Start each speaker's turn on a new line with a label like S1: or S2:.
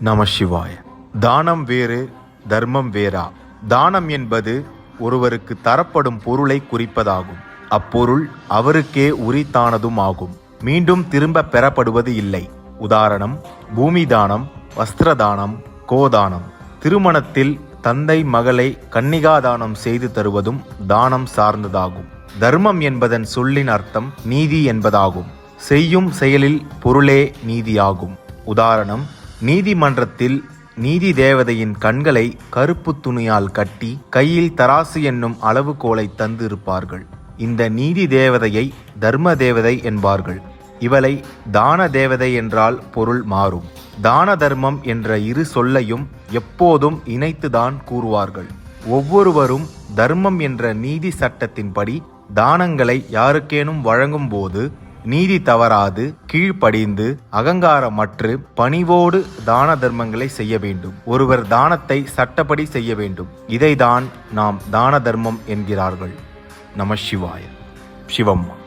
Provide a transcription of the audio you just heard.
S1: நம சிவாய. தானம் வேறு தர்மம் வேறா. தானம் என்பது ஒருவருக்கு தரப்படும் பொருளை குறிப்பதாகும். அப்பொருள் அவருக்கே உரித்தானதும் ஆகும். மீண்டும் திரும்ப பெறப்படுவது இல்லை. உதாரணம் பூமி தானம் வஸ்திரதானம் கோதானம். திருமணத்தில் தந்தை மகளை கன்னிகாதானம் செய்து தருவதும் தானம் சார்ந்ததாகும். தர்மம் என்பதன் சொல்லின் அர்த்தம் நீதி என்பதாகும். செய்யும் செயலில் பொருளே நீதியாகும். உதாரணம் நீதிமன்றத்தில் நீதி தேவதையின் கண்களை கருப்பு துணியால் கட்டி கையில் தராசு என்னும் அளவுகோலை தந்து இருப்பார்கள் இந்த நீதி தேவதையை தர்ம தேவதை என்பார்கள். இவளை தான தேவதை என்றால் பொருள் மாறும். தான தர்மம் என்ற இரு சொல்லையும் எப்போதும் இணைத்துதான் கூறுவார்கள். ஒவ்வொருவரும் தர்மம் என்ற நீதி சட்டத்தின்படி தானங்களை யாருக்கேனும் வழங்கும் போது நீதி தவறாது கீழ்ப்படிந்து அகங்காரமற்று பணிவோடு தான தர்மங்களை செய்ய வேண்டும். ஒருவர் தானத்தை சட்டப்படி செய்ய வேண்டும். இதைதான் நாம் தான தர்மம் என்கிறார்கள். நம சிவாய. சிவம்மா.